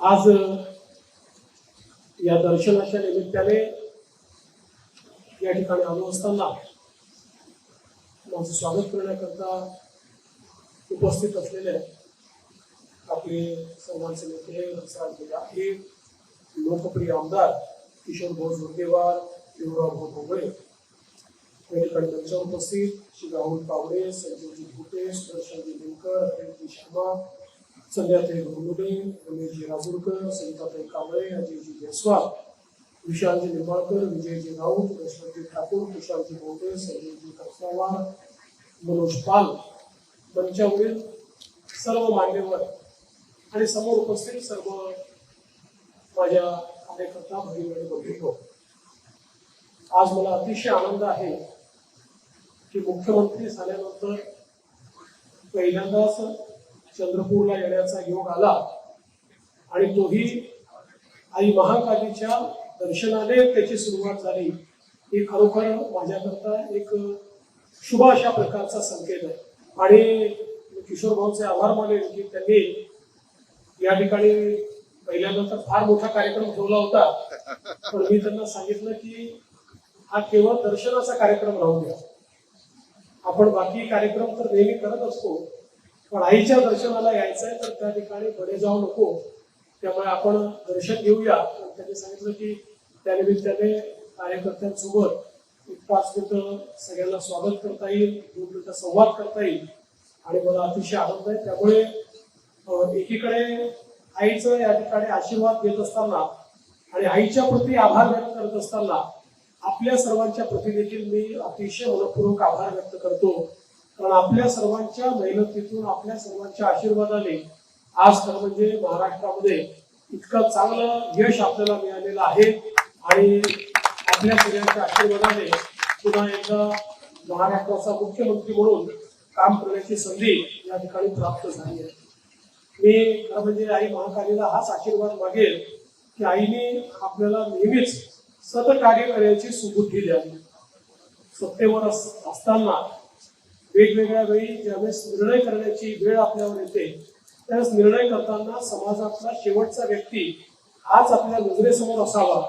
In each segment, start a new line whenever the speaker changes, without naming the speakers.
आज या दर्शनाच्या निमित्ताने या ठिकाणी आलो असताना माझं स्वागत करण्याकरता उपस्थित असलेले आपले सर्वांचे नेते रसाळ आहे लोकप्रिय आमदार किशोर भाऊ जोरगेवार देवराव भाऊ भोगळे या ठिकाणी मंचावर उपस्थित श्री राहुल पावडे संजयजी भुटे सुदर्शनजी लिंकर हरिजी शर्मा संध्याताई गुरुमुडे रमेशजी राजूरकर सविताताई कांबळे अजयजी जयस्वाल विशालजी निंबाळकर विजयजी राऊत वैष्णवजी ठाकूर कुशालजी बोंडे संजयजी कसरावार मनोज पाल मंचावरील सर्व मान्यवर आणि समोर उपस्थित सर्व माझ्या कार्यकर्ता भगिनी आणि बघितो आज मला अतिशय आनंद आहे की मुख्यमंत्री झाल्यानंतर पहिल्यांदाच चंद्रपूरला येण्याचा योग आला आणि तोही आई महाकालीच्या दर्शनाने त्याची सुरुवात झाली. ही खरोखर माझ्याकरता एक शुभ अशा प्रकारचा संकेत आहे. आणि किशोर भाऊचे आभार मानेल की त्यांनी या ठिकाणी पहिल्यांदा तर फार मोठा कार्यक्रम ठेवला होता. पण मी त्यांना सांगितलं की हा केवळ दर्शनाचा कार्यक्रम राहू द्या. आपण बाकी कार्यक्रम तर नेहमी करत असतो. पण आईच्या दर्शनाला यायचं आहे तर त्या ठिकाणी पुढे जाऊ नको. त्यामुळे आपण दर्शन घेऊया. तर त्यांनी सांगितलं की त्यानिमित्ताने कार्यकर्त्यांसोबत एक पाच मिनिटं सगळ्यांना स्वागत करता येईल दोन मिनिटं संवाद करता येईल. आणि मला अतिशय आनंद आहे. त्यामुळे एकीकडे आईचं या ठिकाणी आशीर्वाद घेत असताना आणि आईच्या प्रती आभार व्यक्त करत असताना आपल्या सर्वांच्या प्रती देखील मी अतिशय मनपूर्वक आभार व्यक्त करतो. कारण आपल्या सर्वांच्या मेहनतीतून आपल्या सर्वांच्या आशीर्वादाने आज खरं म्हणजे महाराष्ट्रामध्ये इतकं चांगलं यश आपल्याला मिळालेलं आहे. आणि आपल्या सगळ्यांच्या आशीर्वादाने पुन्हा एकदा महाराष्ट्राचा मुख्यमंत्री म्हणून काम करण्याची संधी या ठिकाणी प्राप्त झाली आहे. मी खरं म्हणजे आई महाकालीला हाच आशीर्वाद मागेल की आईने आपल्याला नेहमीच सतकार्य करण्याची सुबुद्धी द्यावी. सत्तेवर अस- असताना वेगवेगळ्या वेळी ज्यावेळेस निर्णय करण्याची वेळ आपल्यावर येते त्यावेळेस निर्णय करताना समाजातला शेवटचा व्यक्ती हाच आपल्या नजरेसमोर असावा.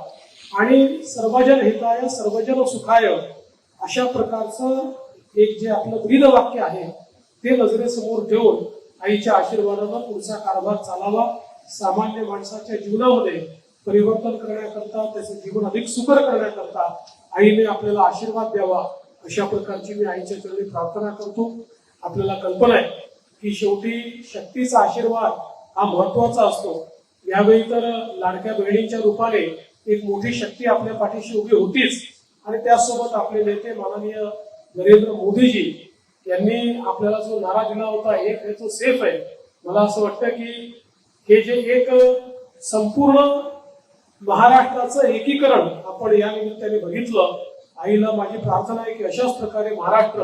आणि सर्वजन हिताय सर्वजन सुखाय अशा प्रकारचं एक जे आपलं ब्रीद वाक्य आहे ते नजरेसमोर ठेवून आईच्या आशीर्वादानं पुढचा कारभार चालावा. सामान्य माणसाच्या जीवनामध्ये परिवर्तन करण्याकरता त्याचं जीवन अधिक सुकर करण्याकरता आईने आपल्याला आशीर्वाद द्यावा. अशा प्रकारची मी आईच्या चरणी प्रार्थना करतो. आपल्याला कल्पना आहे की शेवटी शक्तीचा आशीर्वाद हा महत्त्वाचा असतो. यावेळी तर लाडक्या बहिणींच्या रूपाने एक मोठी शक्ती आपल्या पाठीशी उभी होतीच. आणि त्यासोबत आपले नेते माननीय नरेंद्र मोदीजी यांनी आपल्याला जो नारा दिला होता एक हे तो सेफ आहे. मला असं वाटतं की हे जे एक संपूर्ण महाराष्ट्राचं एकीकरण आपण या निमित्ताने बघितलं आईला माझी प्रार्थना आहे की अशाच प्रकारे महाराष्ट्र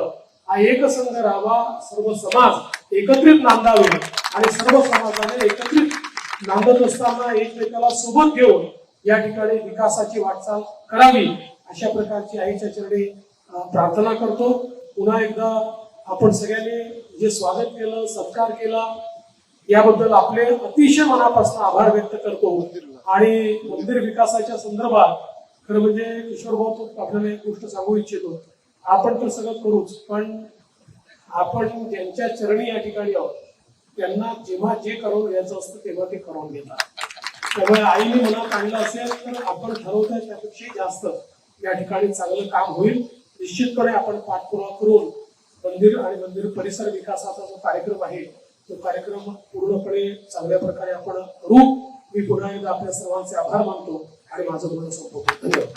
हा एकसंघ राहावा सर्व समाज एकत्रित नांदावे आणि सर्व समाजाने एकत्रित नांदत असताना एकमेकाला सोबत घेऊन या ठिकाणी विकासाची वाटचाल करावी अशा प्रकारची आईच्या चरणी प्रार्थना करतो. पुन्हा एकदा आपण सगळ्यांनी जे स्वागत केलं सत्कार केला याबद्दल आपले अतिशय मनापासून आभार व्यक्त करतो. आणि मंदिर विकासाच्या संदर्भात खरं म्हणजे किशोर भाऊ तो आपल्याला एक गोष्ट सांगू इच्छितो. आपण तर सगळं करूच पण आपण ज्यांच्या चरणी या ठिकाणी आहोत त्यांना जेव्हा जे करून घ्यायचं असतं तेव्हा ते करून घेतात. त्यामुळे आईने मनात आणलं असेल तर आपण ठरवतोय त्यापेक्षा जास्त या ठिकाणी चांगलं काम होईल. निश्चितपणे आपण पाठपुरावा करून मंदिर आणि मंदिर परिसर विकासाचा जो कार्यक्रम आहे तो कार्यक्रम पूर्णपणे चांगल्या प्रकारे आपण करू. मी पुन्हा एकदा आपल्या सर्वांचे आभार मानतो. आणि माझं बोलणं संपवतो धन्यवाद